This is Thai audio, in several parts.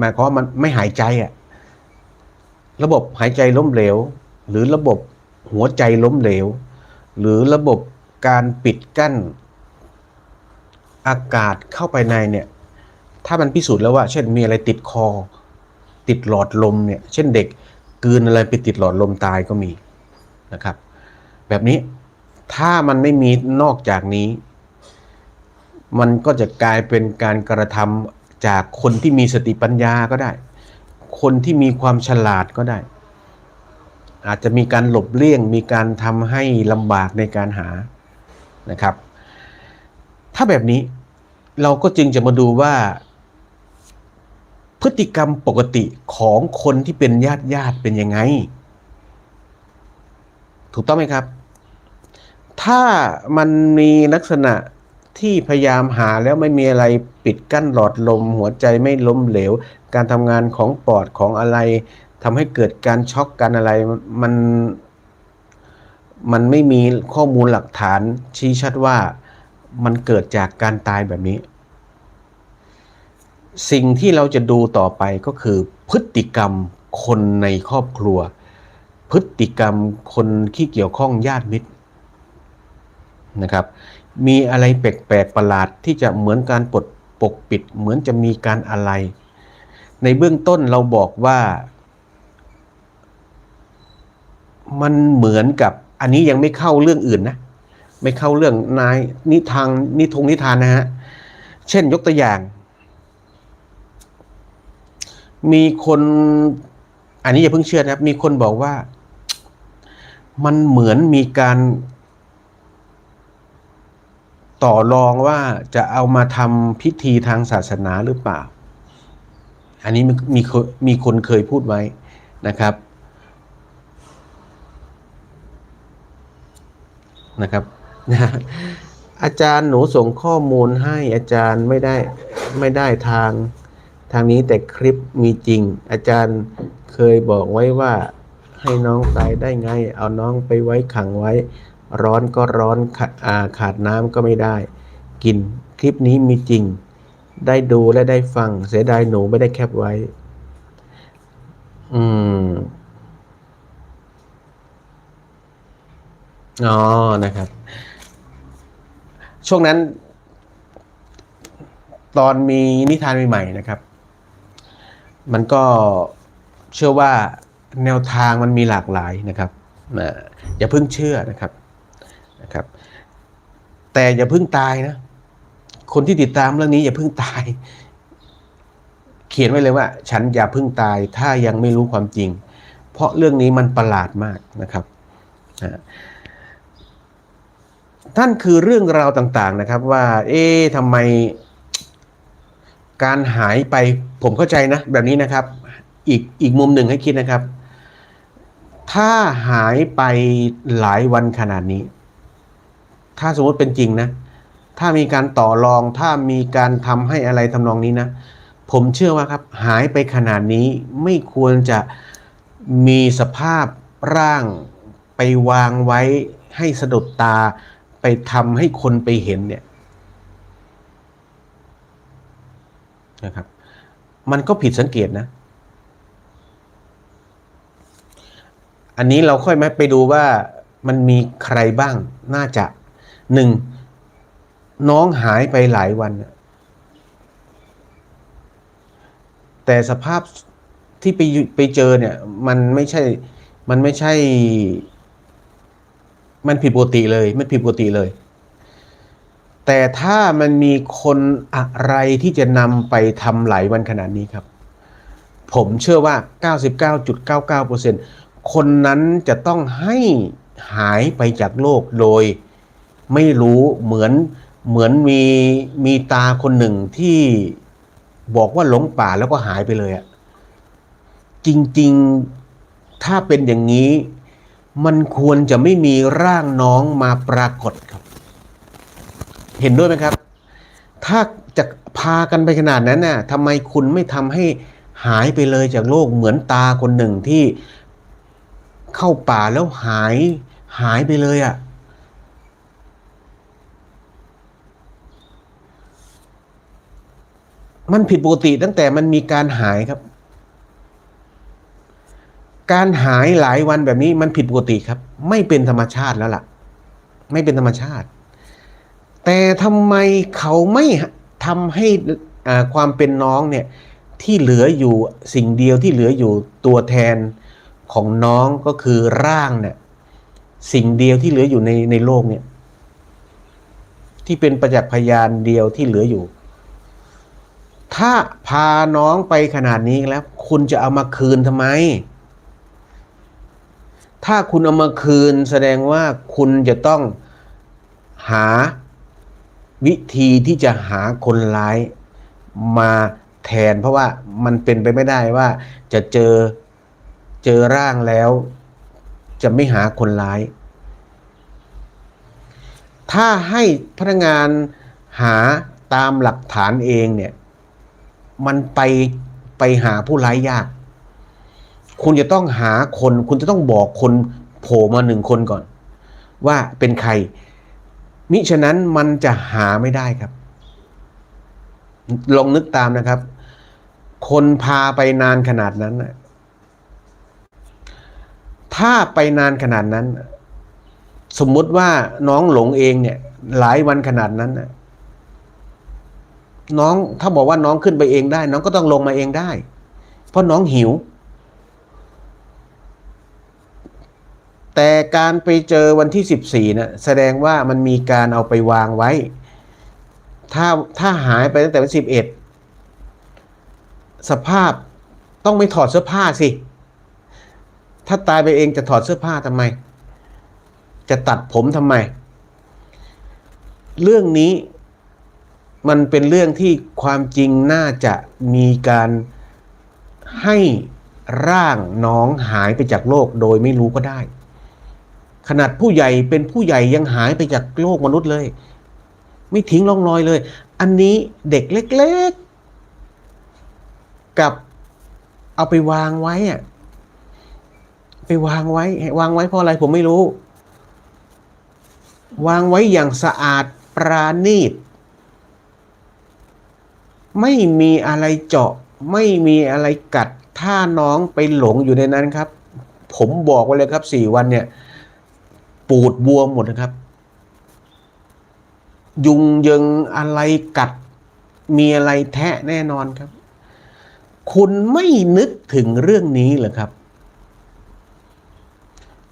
หมายความว่ามันไม่หายใจอะระบบหายใจล้มเหลว หรือระบบหัวใจล้มเหลว หรือระบบการปิดกั้น อากาศเข้าไปในเนี่ย ถ้ามันพิสูจน์แล้วว่า เช่นมีอะไรติดคอ ติดหลอดลมเนี่ย เช่นเด็กกืนอะไรไปติดหลอดลมตายก็มีนะครับ แบบนี้ถ้ามันไม่มีนอกจากนี้ มันก็จะกลายเป็นการกระทำ จากคนที่มีสติปัญญาก็ได้ คนที่มีความฉลาดก็ได้ อาจจะมีการหลบเลี่ยง มีการทำให้ลำบากในการหานะครับ ถ้าแบบนี้เราก็จึงจะมาดูว่า พฤติกรรมปกติของคนที่เป็นญาติญาติเป็นยังไง ถูกต้องไหมครับ ถ้ามันมีลักษณะ ที่พยายามหาแล้วไม่มีอะไรปิดกั้นหลอดลม หัวใจไม่ล้มเหลว การทำงานของปอดของอะไรทำให้เกิดการช็อกการอะไรมัน มันไม่มีข้อมูลหลักฐานชี้ชัดว่ามันเกิดจากการตายแบบนี้ สิ่งที่เราจะดูต่อไปก็คือพฤติกรรมคนในครอบครัว พฤติกรรมคนที่เกี่ยวข้องญาติมิตรนะครับ มีอะไรแปลกๆประหลาดที่จะเหมือนการปลดปกปิด เหมือนจะมีการอะไร ในเบื้องต้นเราบอกว่า มันเหมือนกับ อันนี้ยังไม่เข้าเรื่องอื่นนะ ไม่เข้าเรื่องนายนิทางนิทงนิทานนะฮะ เช่นยกตัวอย่าง มีคน อันนี้อย่าเพิ่งเชื่อนะครับ มีคนบอกว่า มันเหมือนมีการ ต่อรองว่าจะเอามาทำพิธีทางศาสนาหรือเปล่า อันนี้มีมีคนมีคนเคยพูดไว้นะครับนะครับอาจารย์หนูส่งข้อมูลให้อาจารย์ไม่ได้ไม่ได้ทางทางนี้แต่คลิปมีจริง อาจารย์เคยบอกไว้ว่าให้น้องตายได้ไง เอาน้องไปไว้ขังไว้ ร้อนก็ร้อนขาอาขาดน้ำก็ไม่ได้ กินคลิปนี้มีจริง ได้ดูและได้ฟัง เสียดายหนูไม่ได้แคปไว้ อืมอ๋อนะครับ ช่วงนั้น ตอนมีนิทานใหม่ๆนะครับ มันก็เชื่อว่าแนวทางมันมีหลากหลายนะครับนะอย่าเพิ่งเชื่อนะครับ นะครับ แต่อย่าเพิ่งตายนะ คนที่ติดตามเรื่องนี้อย่าเพิ่งตาย เขียนไว้เลยว่า ฉันอย่าเพิ่งตาย ถ้ายังไม่รู้ความจริง เพราะเรื่องนี้มันประหลาดมากนะครับนะท่านคือเรื่องราวต่าง ๆ นะครับ ว่า เอ๊ะทำไมการหายไปผมเข้าใจนะ แบบนี้นะครับ อีกอีกมุมหนึ่งให้คิดนะครับ ถ้าหายไปหลายวันขนาดนี้ ถ้าสมมติเป็นจริงนะ ถ้ามีการต่อรอง ถ้ามีการทำให้อะไรทำนองนี้นะ ผมเชื่อว่าครับ หายไปขนาดนี้ไม่ควรจะมีสภาพร่างไปวางไว้ให้สะดุดตาไปทำให้คนไปเห็นเนี่ยนะครับ มันก็ผิดสังเกตนะ อันนี้เราค่อยมาไปดูว่ามันมีใครบ้างน่าจะ หนึ่งน้องหายไปหลายวันน่ะแต่สภาพที่ไปไปเจอเนี่ย มันไม่ใช่ มันไม่ใช่ มันผิดปกติเลยไม่ผิดปกติเลย แต่ถ้ามันมีคนอะไรที่จะนำไปทำหลายวันขนาดนี้ครับ ผมเชื่อว่า 99.99%คนนั้นจะต้องให้หายไปจากโลกโดย ไม่รู้เหมือนเหมือนมีมีตาคนหนึ่งที่บอกว่าหลงป่าแล้วก็หายไปเลยอะจริงๆถ้าเป็นอย่างนี้ มันควรจะไม่มีร่างน้องมาปรากฏครับ เห็นด้วยไหมครับ ถ้าจะพากันไปขนาดนั้นน่ะทำไมคุณไม่ทำให้หายไปเลยจากโลกเหมือนตาคนหนึ่งที่เข้าป่าแล้วหายหายไปเลยอะ่ะ มันผิดปกติตั้งแต่มันมีการหายครับ การหายหลายวันแบบนี้มันผิดปกติครับ ไม่เป็นธรรมชาติแล้วล่ะ ไม่เป็นธรรมชาติ แต่ทำไมเขาไม่ทำให้ความเป็นน้องเนี่ยที่เหลืออยู่สิ่งเดียวที่เหลืออยู่ตัวแทนของน้องก็คือร่างเนี่ยสิ่งเดียวที่เหลืออยู่ในในโลกเนี่ย ที่เป็นประจักษ์พยานเดียวที่เหลืออยู่ ถ้าพาน้องไปขนาดนี้แล้ว คุณจะเอามาคืนทำไม ถ้าคุณเอามาคืนแสดงว่าคุณจะต้องหาวิธีที่จะหาคนร้ายมาแทน เพราะว่ามันเป็นไปไม่ได้ว่าจะเจอเจอร่างแล้ว จะไม่หาคนร้าย ถ้าให้พนักงานหาตามหลักฐานเองเนี่ย มันไปไปหาผู้ร้ายยาก คุณจะต้องหาคน คุณจะต้องบอกคนโผล่มาหนึ่งคนก่อน ว่าเป็นใคร มิฉะนั้นมันจะหาไม่ได้ครับ ลองนึกตามนะครับ คนพาไปนานขนาดนั้น ถ้าไปนานขนาดนั้น สมมุติว่าน้องหลงเองเนี่ย หลายวันขนาดนั้น น้องถ้าบอกว่าน้องขึ้นไปเองได้ น้องก็ต้องลงมาเองได้ เพราะน้องหิว แต่การไปเจอวันที่สิบสี่นะแสดงว่ามันมีการเอาไปวางไว้ ถ้าถ้าหายไปตั้งแต่วันสิบเอ็ดสภาพต้องไม่ถอดเสื้อผ้าสิ ถ้าตายไปเองจะถอดเสื้อผ้าทำไม จะตัดผมทำไม เรื่องนี้ มันเป็นเรื่องที่ความจริงน่าจะมีการให้ร่างน้องหายไปจากโลกโดยไม่รู้ก็ได้ ขนาดผู้ใหญ่เป็นผู้ใหญ่ยังหายไปจากโลกมนุษย์เลย ไม่ทิ้งร่องรอยเลย อันนี้เด็กเล็กๆ กับเอาไปวางไว้อะไปวางไว้ วางไว้เพราะอะไรผมไม่รู้ วางไว้อย่างสะอาดปราณีต ไม่มีอะไรเจาะ ไม่มีอะไรกัด ถ้าน้องไปหลงอยู่ในนั้นครับ ผมบอกไว้เลยครับสี่วันเนี่ย ปูดบวมหมดนะครับ ยุงยังอะไรกัด มีอะไรแทะแน่นอนครับ คุณไม่นึกถึงเรื่องนี้เหรอครับ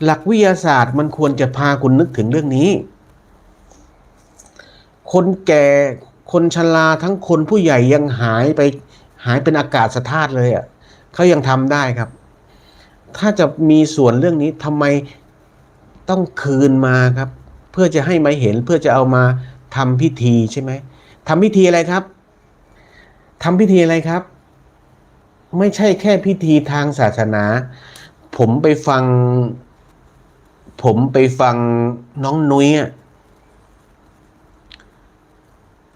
หลักวิทยาศาสตร์มันควรจะพาคุณนึกถึงเรื่องนี้ คนแก่ คนชราทั้งคนผู้ใหญ่ยังหายไปหายเป็นอากาศสธาตุเลยอะเขายังทำได้ครับ ถ้าจะมีส่วนเรื่องนี้ทำไมต้องคืนมาครับ เพื่อจะให้มาเห็นเพื่อจะเอามาทำพิธีใช่ไหมทำพิธีอะไรครับทำพิธีอะไรครับ ไม่ใช่แค่พิธีทางศาสนา ผมไปฟัง ผมไปฟังน้องนุ้ยอะ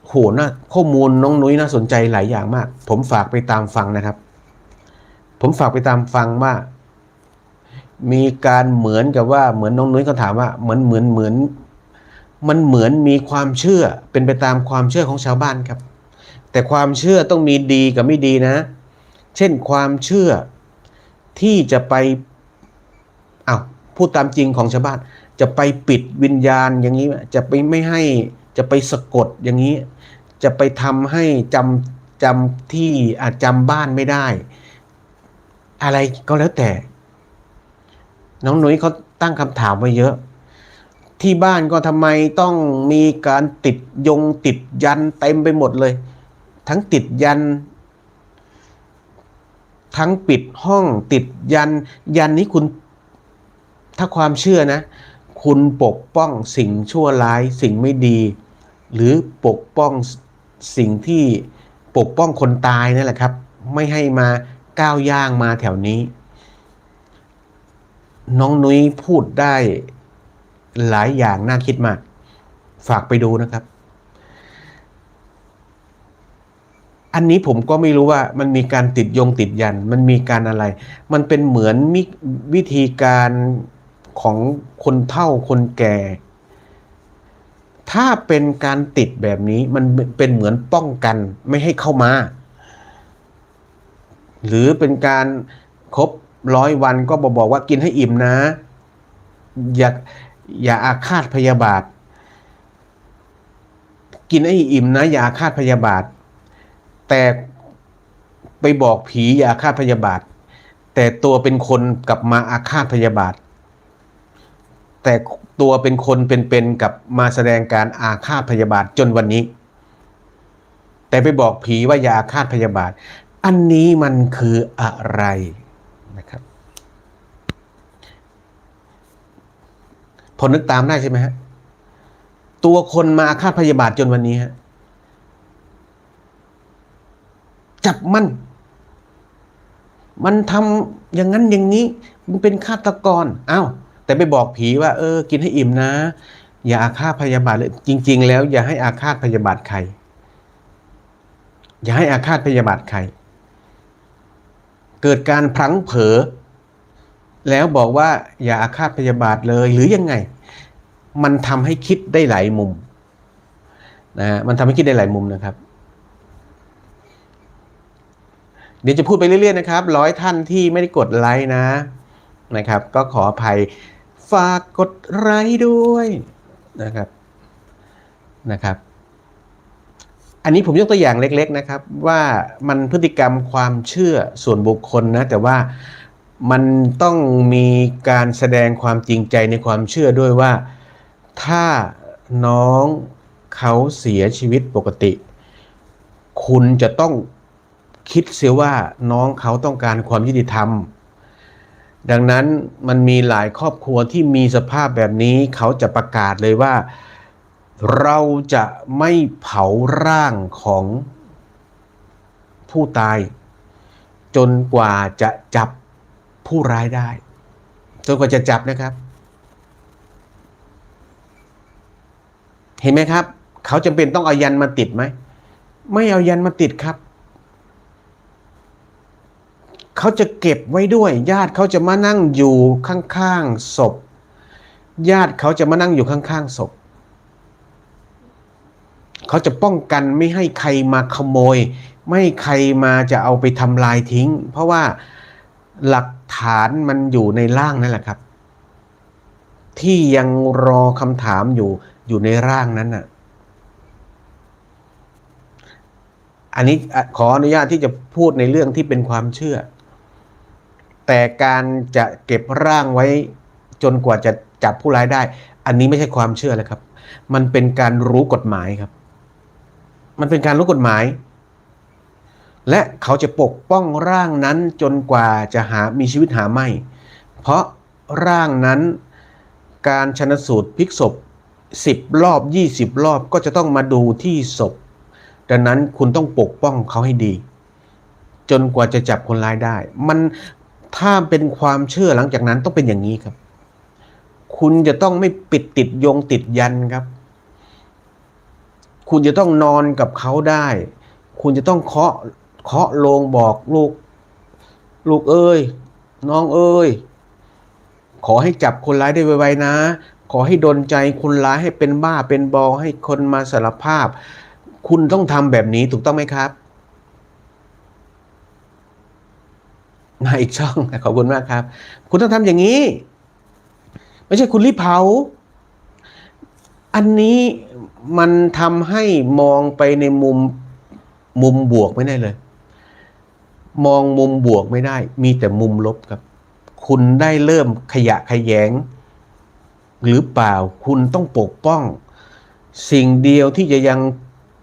โหน่าข้อมูลน้องนุ้ยน่าสนใจหลายอย่างมาก ผมฝากไปตามฟังนะครับ ผมฝากไปตามฟังว่า มีการเหมือนกับว่าเหมือนน้องนุ้ยเขาถามว่าเหมือนเหมือนเหมือน มันเหมือนมีความเชื่อเป็นไปตามความเชื่อของชาวบ้านครับ แต่ความเชื่อต้องมีดีกับไม่ดีนะ เช่นความเชื่อที่จะไปอ้าวพูดตามจริงของชาวบ้าน จะไปปิดวิญญาณอย่างนี้จะไปไม่ให้ จะไปสะกดอย่างนี้ จะไปทำให้จำจำที่อาจจำบ้านไม่ได้ อะไรก็แล้วแต่ น้องหนุ่ยเขาตั้งคำถามไว้เยอะ ที่บ้านก็ทำไมต้องมีการติดยงติดยันเต็มไปหมดเลย ทั้งติดยัน ทั้งปิดห้องติดยัน ยันนี้คุณ ถ้าความเชื่อนะ คุณปกป้องสิ่งชั่วร้ายสิ่งไม่ดี หรือปกป้องสิ่งที่ปกป้องคนตายนั่นแหละครับ ไม่ให้มาก้าวย่างมาแถวนี้ น้องนุ้ยพูดได้หลายอย่างน่าคิดมาก ฝากไปดูนะครับ อันนี้ผมก็ไม่รู้ว่ามันมีการติดยงติดยัน มันมีการอะไร มันเป็นเหมือนวิธีการของคนเฒ่าคนแก่ ถ้าเป็นการติดแบบนี้มันเป็นเหมือนป้องกันไม่ให้เข้ามา หรือเป็นการครบร้อยวันก็บอกบอกว่ากินให้อิ่มนะ อย่าอย่าอาฆาตพยาบาท กินให้อิ่มนะ อย่าอาฆาตพยาบาท แต่ไปบอกผีอย่าอาฆาตพยาบาท แต่ตัวเป็นคนกลับมาอาฆาตพยาบาท แต่ ตัวเป็นคนเป็นๆกับมาแสดงการอาฆาตพยาบาทจนวันนี้ แต่ไปบอกผีว่าอย่าอาฆาตพยาบาท อันนี้มันคืออะไรนะครับ พอนึกตามได้ใช่ไหมฮะตัวคนมาอาฆาตพยาบาทจนวันนี้ฮะจับมัน มันทำอย่างนั้นอย่างนี้ มันเป็นฆาตกรอ้าว แต่ไปบอกผีว่า เออ กินให้อิ่มนะ อย่าอาฆาตพยาบาทเลยจริง ๆ แล้วอย่าให้อาฆาตพยาบาทใคร อย่าให้อาฆาตพยาบาทใคร เกิดการพลั้งเผลอแล้วบอกว่าอย่าอาฆาตพยาบาทเลยหรือยังไง มันทำให้คิดได้หลายมุมนะฮะมันทำให้คิดได้หลายมุมนะครับ เดี๋ยวจะพูดไปเรื่อยๆนะครับร้อยท่านที่ไม่ได้กดไลค์นะนะครับ ก็ขออภัย ฝากกดไลค์ด้วยนะครับนะครับ อันนี้ผมยกตัวอย่างเล็ก ๆนะครับ ว่ามันพฤติกรรมความเชื่อส่วนบุคคลนะแต่ว่ามันต้องมีการแสดงความจริงใจในความเชื่อด้วยว่า ถ้าน้องเขาเสียชีวิตปกติ คุณจะต้องคิดเสียว่าน้องเขาต้องการความยุติธรรม ดังนั้นมันมีหลายครอบครัวที่มีสภาพแบบนี้ เขาจะประกาศเลยว่า เราจะไม่เผาร่างของผู้ตาย จนกว่าจะจับผู้ร้ายได้ จนกว่าจะจับนะครับ เห็นไหมครับ เขาจำเป็นต้องเอายันมาติดไหม ไม่เอายันมาติดครับ เขาจะเก็บไว้ด้วย ญาติเขาจะมานั่งอยู่ข้างๆศพ ญาติเขาจะมานั่งอยู่ข้างๆศพเขาจะป้องกันไม่ให้ใครมาขโมย ไม่ใครมาจะเอาไปทำลายทิ้ง เพราะว่าหลักฐานมันอยู่ในร่างนั่นแหละครับ ที่ยังรอคำถามอยู่อยู่ในร่างนั้นน่ะอันนี้ขออนุญาตที่จะพูดในเรื่องที่เป็นความเชื่อ แต่การจะเก็บร่างไว้จนกว่าจะจับผู้ร้ายได้ อันนี้ไม่ใช่ความเชื่อเลยครับ มันเป็นการรู้กฎหมายครับ มันเป็นการรู้กฎหมาย และเขาจะปกป้องร่างนั้นจนกว่าจะหามีชีวิตหาไม่ เพราะร่างนั้นการชนสูตรพลิกศพ10 รอบ 20 รอบก็จะต้องมาดูที่ศพ ดังนั้นคุณต้องปกป้องเขาให้ดี จนกว่าจะจับคนร้ายได้ มัน ถ้าเป็นความเชื่อหลังจากนั้นต้องเป็นอย่างนี้ครับ คุณจะต้องไม่ปิดติดโยงติดยันครับ คุณจะต้องนอนกับเขาได้ คุณจะต้องเคาะเคาะโลงบอกลูก ลูกเอ้ย น้องเอ้ย ขอให้จับคนร้ายได้ไวๆนะ ขอให้ดนใจคนร้ายให้เป็นบ้าเป็นบอให้คนมาสารภาพ คุณต้องทำแบบนี้ถูกต้องไหมครับ มาอีกช่องขอบคุณมากครับ คุณต้องทำอย่างนี้ ไม่ใช่คุณรีบเผา อันนี้มันทำให้มองไปในมุมมุมบวกไม่ได้เลย มองมุมบวกไม่ได้ มีแต่มุมลบครับ คุณได้เริ่มขยะขยง หรือเปล่าคุณต้องปกป้อง สิ่งเดียวที่จะยัง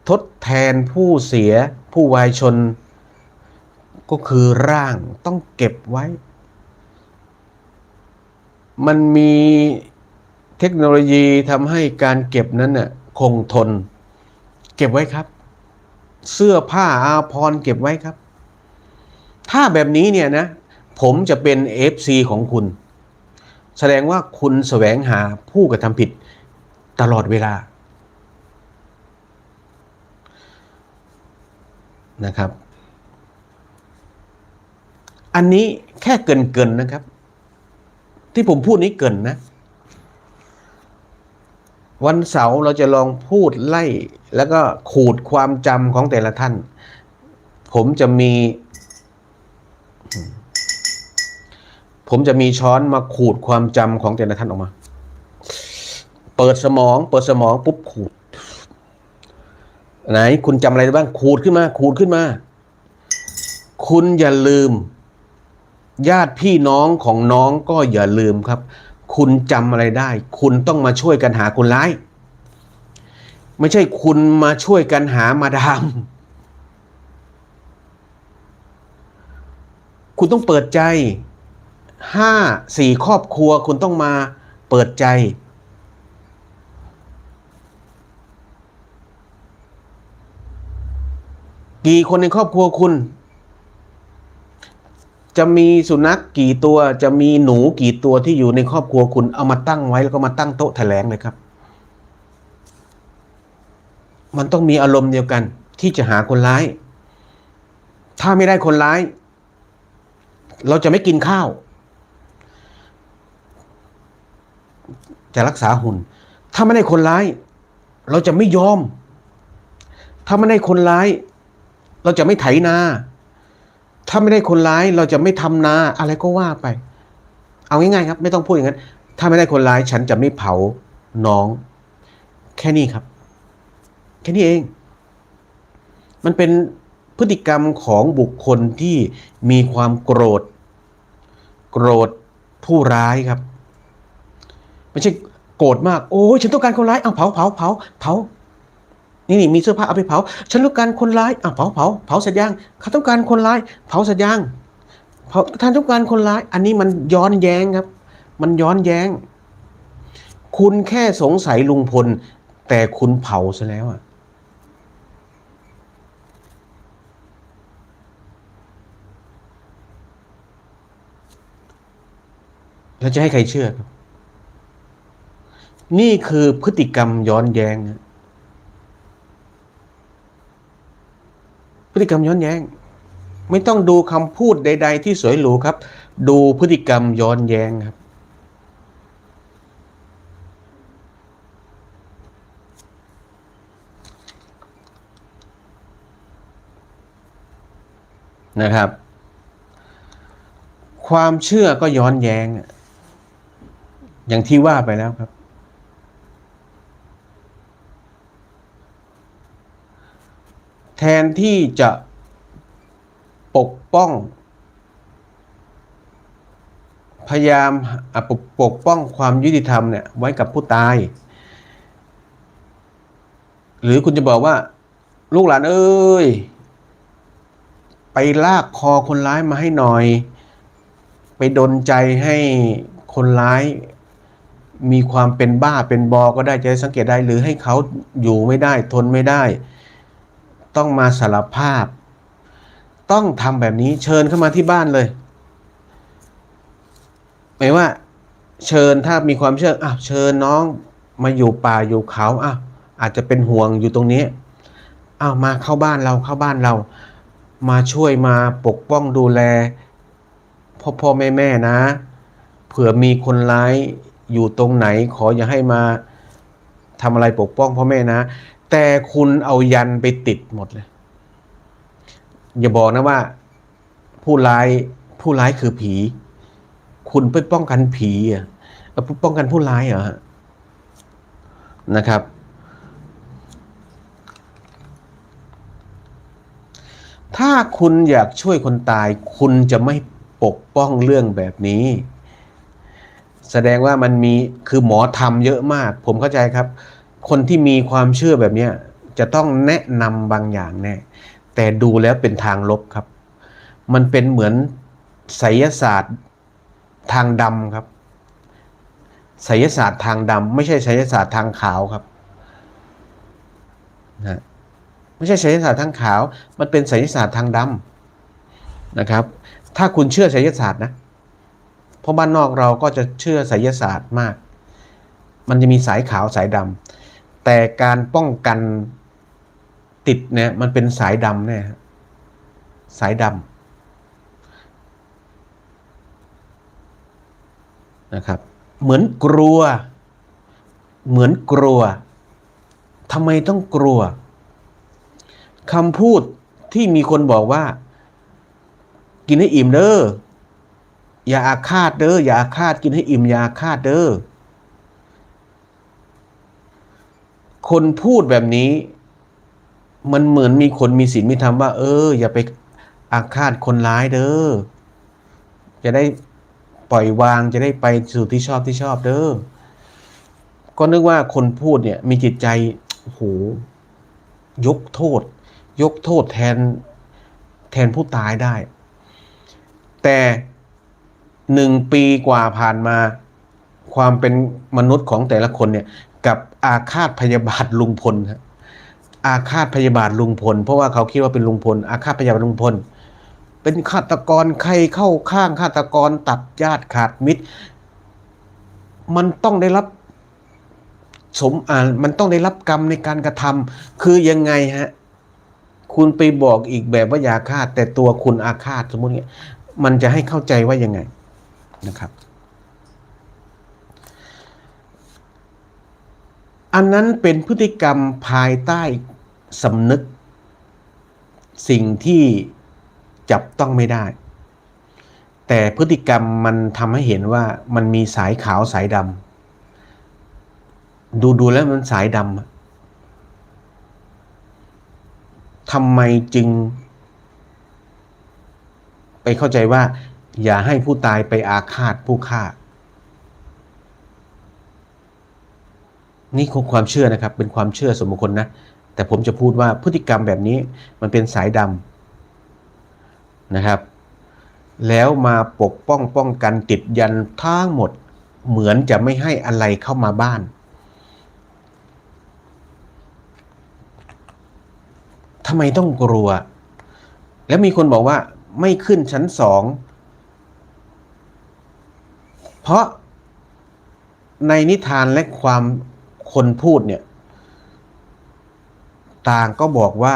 ทดแทนผู้เสียผู้วายชน ก็คือร่างต้องเก็บไว้ มันมีเทคโนโลยีทำให้การเก็บนั้นน่ะคงทน เก็บไว้ครับ เสื้อผ้าอาภรณ์เก็บไว้ครับ ถ้าแบบนี้เนี่ยนะ ผมจะเป็น FC ของคุณ แสดงว่าคุณแสวงหาผู้กระทำผิดตลอดเวลานะครับ อันนี้แค่เกินเกินๆนะครับ ที่ผมพูดนี้เกินนะ วันเสาร์เราจะลองพูดไล่ แล้วก็ขูดความจำของแต่ละท่าน ผมจะมี ผมจะมีช้อนมาขูดความจำของแต่ละท่านออกมา เปิดสมอง เปิดสมองปุ๊บขูด ไหน คุณจำอะไรได้บ้าง ขูดขึ้นมา ขูดขึ้นมา คุณอย่าลืม ญาติพี่น้องของน้องก็อย่าลืมครับ คุณจำอะไรได้ คุณต้องมาช่วยกันหาคนร้าย ไม่ใช่คุณมาช่วยกันหามาดาม คุณต้องเปิดใจห้าสี่ครอบครัวคุณต้องมาเปิดใจ กี่คนในครอบครัวคุณ จะมีสุนัขกี่ตัวจะมีหนูกี่ตัวที่อยู่ในครอบครัวคุณเอามาตั้งไว้แล้วก็มาตั้งโต๊ะแถลงเลยครับ มันต้องมีอารมณ์เดียวกัน ที่จะหาคนร้าย ถ้าไม่ได้คนร้าย เราจะไม่กินข้าว จะรักษาหุ่น ถ้าไม่ได้คนร้าย เราจะไม่ยอม ถ้าไม่ได้คนร้าย เราจะไม่ไถนา ถ้าไม่ได้คนร้ายเราจะไม่ทำนาอะไรก็ว่าไป เอาง่ายๆครับ ไม่ต้องพูดอย่างนั้น ถ้าไม่ได้คนร้ายฉันจะไม่เผาน้อง แค่นี้ครับ แค่นี้เอง มันเป็นพฤติกรรมของบุคคลที่มีความโกรธ โกรธผู้ร้ายครับ ไม่ใช่โกรธมาก โอ้ยฉันต้องการคนร้ายเอาเผาเผาเผาเผา นี่นี่มีเสื้อผ้าเอาไปเผา ฉันต้องการคนร้ายอะเผาเผาเผาเสร็จยังเขาต้องการคนร้าย เผาเสร็จยังเผาท่านต้องการคนร้าย อันนี้มันย้อนแย้งครับ มันย้อนแย้ง คุณแค่สงสัยลุงพล แต่คุณเผาซะแล้วอะแล้วจะให้ใครเชื่อครับ นี่คือพฤติกรรมย้อนแย้งนะ พฤติกรรมย้อนแย้ง ไม่ต้องดูคำพูดใด ๆ ที่สวยหรูครับ ดูพฤติกรรมย้อนแย้งครับ นะครับ ความเชื่อก็ย้อนแย้งอะอย่างที่ว่าไปแล้วครับ แทนที่จะปกป้อง พยายามปกปกป้องความยุติธรรมเนี่ยไว้กับผู้ตาย หรือคุณจะบอกว่า ลูกหลานเอ้ย ไปลากคอคนร้ายมาให้หน่อย ไปดนใจให้คนร้ายมีความเป็นบ้าเป็นบอก็ได้จะได้สังเกตได้ หรือให้เขาอยู่ไม่ได้ทนไม่ได้ ต้องมาสารภาพ ต้องทำแบบนี้เชิญเข้ามาที่บ้านเลยหมายว่า เชิญถ้ามีความเชื่ออะเชิญน้องมาอยู่ป่าอยู่เขาอะอาจจะเป็นห่วงอยู่ตรงนี้อ้าวมาเข้าบ้านเราเข้าบ้านเรา มาช่วยมาปกป้องดูแล พ่อพ่อแม่แม่นะ เผื่อมีคนร้ายอยู่ตรงไหน ขออย่าให้มาทำอะไรปกป้องพ่อแม่นะ แต่คุณเอายันไปติดหมดเลย อย่าบอกนะว่า ผู้ร้ายผู้ร้ายคือผี คุณไปป้องกันผีอะป้องกันผู้ร้ายเหรอฮะนะครับ ถ้าคุณอยากช่วยคนตาย คุณจะไม่ปกป้องเรื่องแบบนี้ แสดงว่ามันมีคือหมอทำเยอะมาก ผมเข้าใจครับ คนที่มีความเชื่อแบบเนี้ยจะต้องแนะนำบางอย่างแน่แต่ดูแล้วเป็นทางลบครับ มันเป็นเหมือนไสยศาสตร์ทางดำครับไสยศาสตร์ทางดำไม่ใช่ไสยศาสตร์ทางขาวครับนะไม่ใช่ไสยศาสตร์ทางขาว มันเป็นไสยศาสตร์ทางดำนะครับ ถ้าคุณเชื่อไสยศาสตร์นะเพราะบ้านนอกเราก็จะเชื่อไสยศาสตร์มาก มันจะมีสายขาวสายดำ แต่การป้องกันติดเนี่ยมันเป็นสายดำเนี่ยฮะสายดำนะครับ เหมือนกลัว เหมือนกลัวทำไมต้องกลัวคำพูดที่มีคนบอกว่า กินให้อิ่มเด้ออย่าอาฆาตเด้ออย่าอาฆาตกินให้อิ่มอย่าอาฆาตเด้อ คนพูดแบบนี้ มันเหมือนมีคนมีศีลมีธรรมว่า เออ อย่าไปอาฆาตคนร้ายเด้อจะได้ปล่อยวางจะได้ไปสู่ที่ชอบที่ชอบเด้อก็นึกว่าคนพูดเนี่ย มีจิตใจโอ้โหยกโทษ ยกโทษแทนแทนผู้ตายได้ แต่หนึ่งปีกว่าผ่านมา ความเป็นมนุษย์ของแต่ละคนเนี่ย กับ อาฆาตพยาบาทลุงพลฮะอาฆาตพยาบาทลุงพล เพราะว่าเขาคิดว่าเป็นลุงพล อาฆาตพยาบาทลุงพล เป็นฆาตกรใครเข้าข้างฆาตกรตัดญาติขาดมิตร มันต้องได้รับสมอ่ามันต้องได้รับกรรมในการกระทำคือยังไงฮะคุณไปบอกอีกแบบว่าอย่าฆาตแต่ตัวคุณอาฆาตสมมติเงี้ยมันจะให้เข้าใจว่ายังไงนะครับ อันนั้นเป็นพฤติกรรมภายใต้สำนึก สิ่งที่จับต้องไม่ได้ แต่พฤติกรรมมันทำให้เห็นว่ามันมีสายขาวสายดำดูดูแล้วมันสายดำทำไมจึง ไปเข้าใจว่า อย่าให้ผู้ตายไปอาฆาตผู้ฆ่า นี่คือความเชื่อนะครับ เป็นความเชื่อส่วนบุคคลนะ แต่ผมจะพูดว่าพฤติกรรมแบบนี้มันเป็นสายดำนะครับ แล้วมาปกป้องป้องกันติดยันทั้งหมด เหมือนจะไม่ให้อะไรเข้ามาบ้านทำไมต้องกลัว แล้วมีคนบอกว่าไม่ขึ้นชั้นสอง เพราะในนิทานและความ คนพูดเนี่ย ต่างก็บอกว่า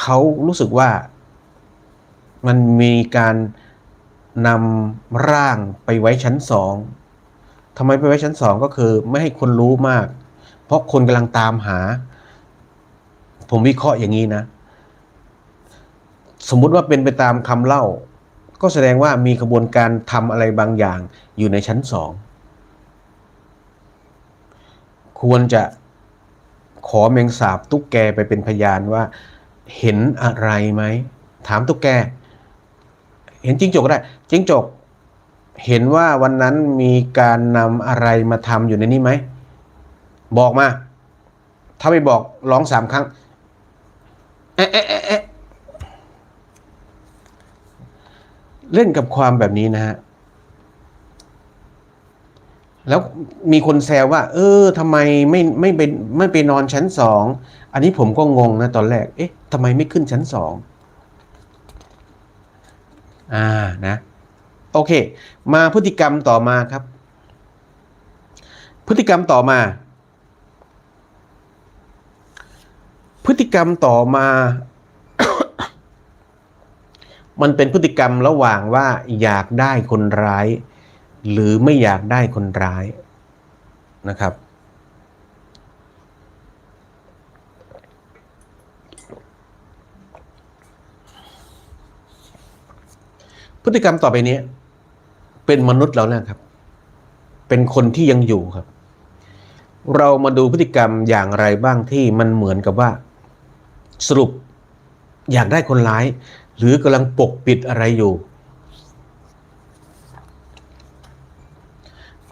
เขารู้สึกว่ามันมีการนำร่างไปไว้ชั้นสองทำไมไปไว้ชั้นสองก็คือไม่ให้คนรู้มาก เพราะคนกำลังตามหา ผมวิเคราะห์อย่างนี้นะ สมมุติว่าเป็นไปตามคำเล่า ก็แสดงว่ามีกระบวนการทำอะไรบางอย่างอยู่ในชั้นสอง ควรจะขอแมงสาบตุ๊กแกไปเป็นพยานว่า เห็นอะไรไหม ถามตุ๊กแก เห็นจิ้งจกก็ได้จิ้งจก เห็นว่าวันนั้นมีการนำอะไรมาทำอยู่ในนี้ไหม บอกมา ถ้าไม่บอกร้องสามครั้งเอ๊ะเอ๊ะเอ๊ะเอ๊ะเล่นกับความแบบนี้นะฮะ แล้วมีคนแซวว่า เออทำไมไม่ไม่ไปไม่ไปนอนชั้นสอง อันนี้ผมก็งงนะตอนแรก เอ๊ะทำไมไม่ขึ้นชั้นสอง อ่านะ โอเค มาพฤติกรรมต่อมาครับ พฤติกรรมต่อมา พฤติกรรมต่อมา มันเป็นพฤติกรรมระหว่างว่าอยากได้คนร้าย หรือไม่อยากได้คนร้ายนะครับ พฤติกรรมต่อไปนี้ เป็นมนุษย์แล้วนะครับ เป็นคนที่ยังอยู่ครับ เรามาดูพฤติกรรมอย่างไรบ้างที่มันเหมือนกับว่า สรุปอยากได้คนร้าย หรือกำลังปกปิดอะไรอยู่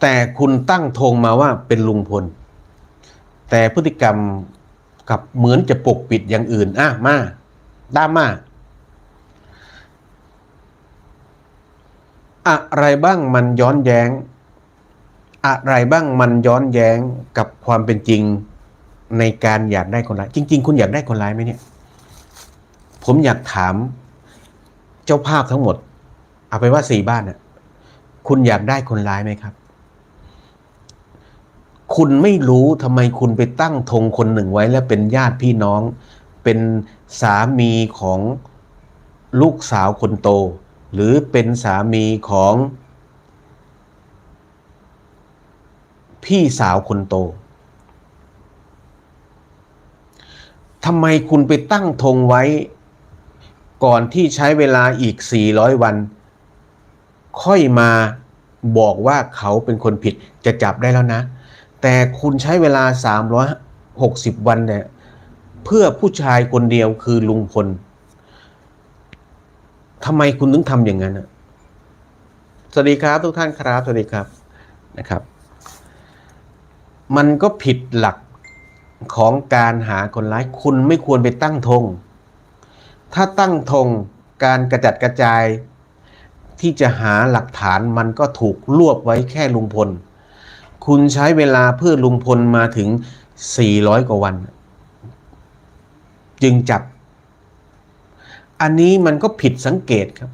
แต่คุณตั้งธงมาว่าเป็นลุงพล แต่พฤติกรรมกับเหมือนจะปกปิดอย่างอื่น อะ มาตามา อะไรบ้างมันย้อนแย้ง อะไรบ้างมันย้อนแย้งกับความเป็นจริงในการอยากได้คนร้าย จริง ๆ คุณอยากได้คนร้ายไหมเนี่ย ผมอยากถามเจ้าภาพทั้งหมด เอาไปนว่าสี่บ้านน่ะ คุณอยากได้คนร้ายไหมครับ คุณไม่รู้ทำไมคุณไปตั้งธงคนหนึ่งไว้แล้วเป็นญาติพี่น้อง เป็นสามีของลูกสาวคนโต หรือเป็นสามีของพี่สาวคนโตทำไมคุณไปตั้งธงไว้ ก่อนที่ใช้เวลาอีก 400 วัน ค่อยมาบอกว่าเขาเป็นคนผิดจะจับได้แล้วนะ แต่คุณใช้เวลา 360 วันเนี่ยเพื่อผู้ชายคนเดียวคือลุงพลทำไมคุณถึงทำอย่างนั้นอะสวัสดีครับทุกท่านครับสวัสดีครับนะครับ มันก็ผิดหลักของการหาคนร้ายคุณไม่ควรไปตั้งธงถ้าตั้งธงการกระจัดกระจาย ที่จะหาหลักฐานมันก็ถูกรวบไว้แค่ลุงพล คุณใช้เวลาเพื่อลุงพลมาถึง 400 กว่าวัน จึงจับ อันนี้มันก็ผิดสังเกตครับ